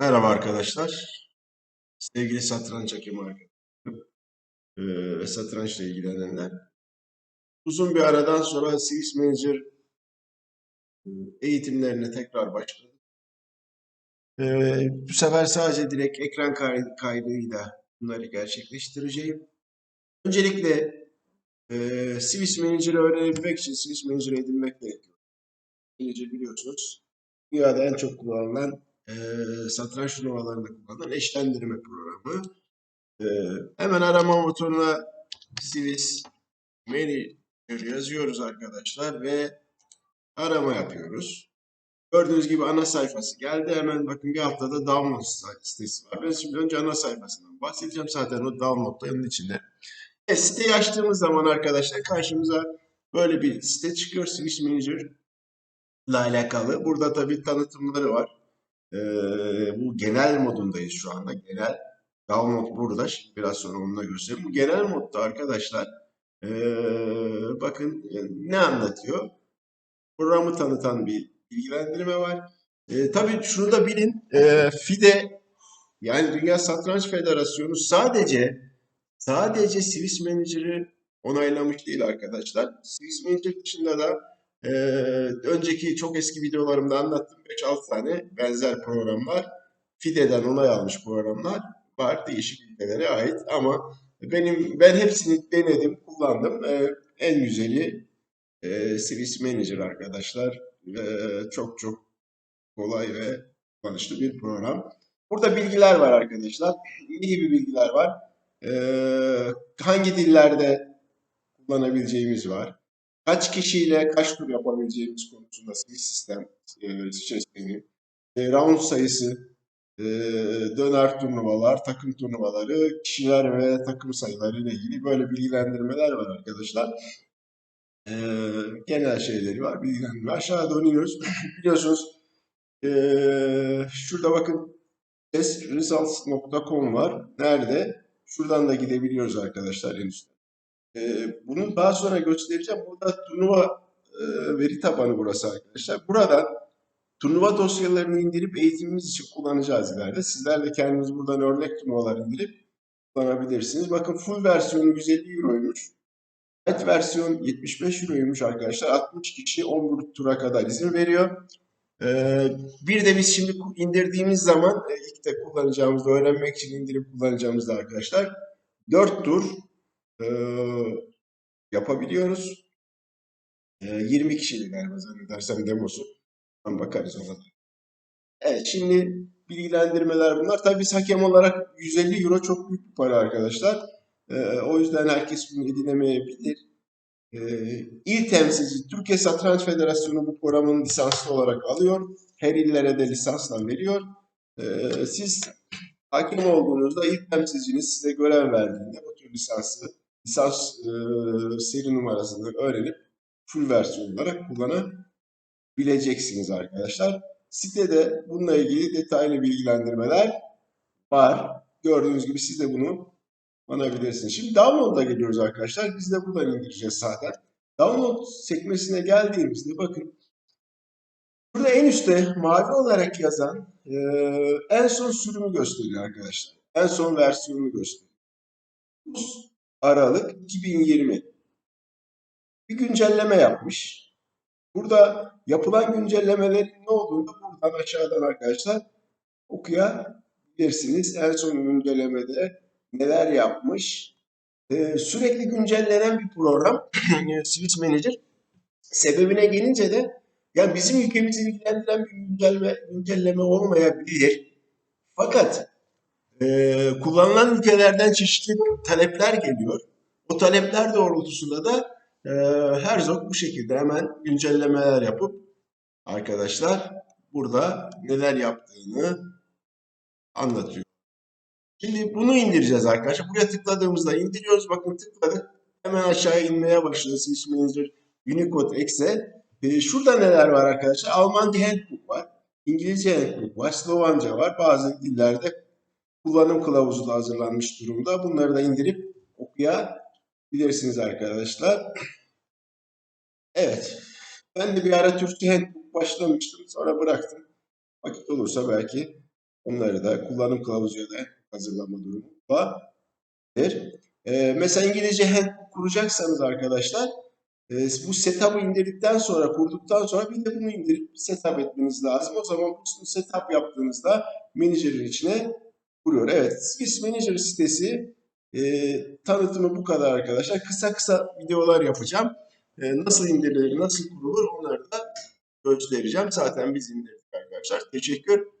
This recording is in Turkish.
Merhaba arkadaşlar. Sevgili satranç hakemi arkadaşlarım ve satrançla ilgilenenler. Uzun bir aradan sonra Swiss Manager eee, eğitimlerine tekrar başladım. Eee, bu sefer sadece direkt ekran kay- kaydıyla bunları gerçekleştireceğim. Öncelikle eee Swiss Manager'ı öğrenebilmek için Swiss Manager'ı edinmek gerekiyor. Manager biliyorsunuz dünyada en çok kullanılan eee satranç turnuvalarında kullanılan eşlendirme programı. Ee, hemen arama motoruna Swiss Manager yazıyoruz arkadaşlar ve arama yapıyoruz. Gördüğünüz gibi ana sayfası geldi. Hemen bakın bir haftada download sitesi var. Ben şimdi önce ana sayfasından bahsedeceğim. Zaten o download da onun içinde. E, siteyi açtığımız zaman arkadaşlar karşımıza böyle bir site çıkıyor. Swiss Manager ile alakalı. Burada tabii tanıtımları var. Ee, bu genel modundayız şu anda. Genel download burada. Biraz sonra onu da göstereyim. Bu genel modda arkadaşlar ee, bakın e, ne anlatıyor? Programı tanıtan bir bilgilendirme var. Ee, tabii şunu da bilin. ee, FIDE yani Dünya Satranç Federasyonu sadece sadece Swiss Manager'ı onaylamış değil arkadaşlar. Swiss Manager dışında da ee, önceki çok eski videolarımda anlattığım 5-6 tane benzer programlar FIDE'den onay almış programlar var değişik ülkelere ait ama benim ben hepsini denedim, kullandım. Ee, en güzeli e, Swiss Manager arkadaşlar. Ee, çok çok kolay ve kullanışlı bir program. Burada bilgiler var arkadaşlar. Ne gibi bilgiler var? Ee, hangi dillerde kullanabileceğimiz var? Kaç kişiyle kaç tur yapabileceğimiz konusunda bir sistem e, sistemi, e, round sayısı, e, döner turnuvalar, takım turnuvaları, kişiler ve takım sayıları ile ilgili böyle bilgilendirmeler var arkadaşlar. E, genel şeyleri var, bilgilendirme. Aşağı doğru iniyoruz. Biliyorsunuz e, şurada bakın testresults.com var. Nerede? Şuradan da gidebiliyoruz arkadaşlar en üstte. Ee, bunu daha sonra göstereceğim. Burada turnuva e, veri tabanı burası arkadaşlar. Buradan turnuva dosyalarını indirip eğitimimiz için kullanacağız ileride. Sizler de kendiniz buradan örnek turnuvalar indirip kullanabilirsiniz. Bakın full versiyonu 150 Euro'ymuş. Light versiyon 75 Euro'ymuş arkadaşlar. 60 kişi 10 tura kadar izin veriyor. Ee, bir de biz şimdi indirdiğimiz zaman e, ilk de kullanacağımızda öğrenmek için indirip kullanacağımızda arkadaşlar 4 tur e, yapabiliyoruz. E, 20 kişiydi galiba zannedersem demosu. Tam bakarız ona da. Evet şimdi bilgilendirmeler bunlar. Tabii biz hakem olarak 150 euro çok büyük bir para arkadaşlar. E, o yüzden herkes bunu edinemeyebilir. E, il temsilci Türkiye Satranç Federasyonu bu programın lisanslı olarak alıyor. Her illere de lisansla veriyor. E, siz hakem olduğunuzda il temsilciniz size görev verdiğinde bu tür lisansı lisans e, seri numarasını öğrenip full versiyon olarak kullanabileceksiniz arkadaşlar. Sitede bununla ilgili detaylı bilgilendirmeler var. Gördüğünüz gibi siz de bunu kullanabilirsiniz. Şimdi download'a geliyoruz arkadaşlar. Biz de buradan indireceğiz zaten. Download sekmesine geldiğimizde bakın burada en üstte mavi olarak yazan e, en son sürümü gösteriyor arkadaşlar. En son versiyonunu gösteriyor. Aralık 2020 bir güncelleme yapmış. Burada yapılan güncellemelerin ne olduğunu buradan aşağıdan arkadaşlar okuyabilirsiniz. En son güncellemede neler yapmış. Ee, sürekli güncellenen bir program Switch Manager. Sebebine gelince de ya bizim ülkemizi ilgilendiren bir güncelleme, güncelleme olmayabilir. Fakat e, kullanılan ülkelerden çeşitli talepler geliyor. O talepler doğrultusunda da e, Herzog bu şekilde hemen güncellemeler yapıp arkadaşlar burada neler yaptığını anlatıyor. Şimdi bunu indireceğiz arkadaşlar. Buraya tıkladığımızda indiriyoruz. Bakın tıkladık. Hemen aşağıya inmeye başladı. Switch Manager Unicode Excel. E, şurada neler var arkadaşlar? Almanca Handbook var. İngilizce Handbook var. Slovanca var. Bazı dillerde kullanım kılavuzu da hazırlanmış durumda. Bunları da indirip okuyabilirsiniz arkadaşlar. Evet. Ben de bir ara Türkçe Handbook başlamıştım. Sonra bıraktım. Vakit olursa belki Onları da kullanım kılavuzu da hazırlama durumu vardır. Ee, mesela İngilizce handbook kuracaksanız arkadaşlar e, bu setup'ı indirdikten sonra, kurduktan sonra bir de bunu indirip setup etmeniz lazım. O zaman bu setup yaptığınızda Manager'ın içine kuruyor. Evet, Swiss Manager sitesi e, tanıtımı bu kadar arkadaşlar. Kısa kısa videolar yapacağım. E, nasıl indirilir, nasıl kurulur onları da göstereceğim. Zaten biz indirdik arkadaşlar. Teşekkür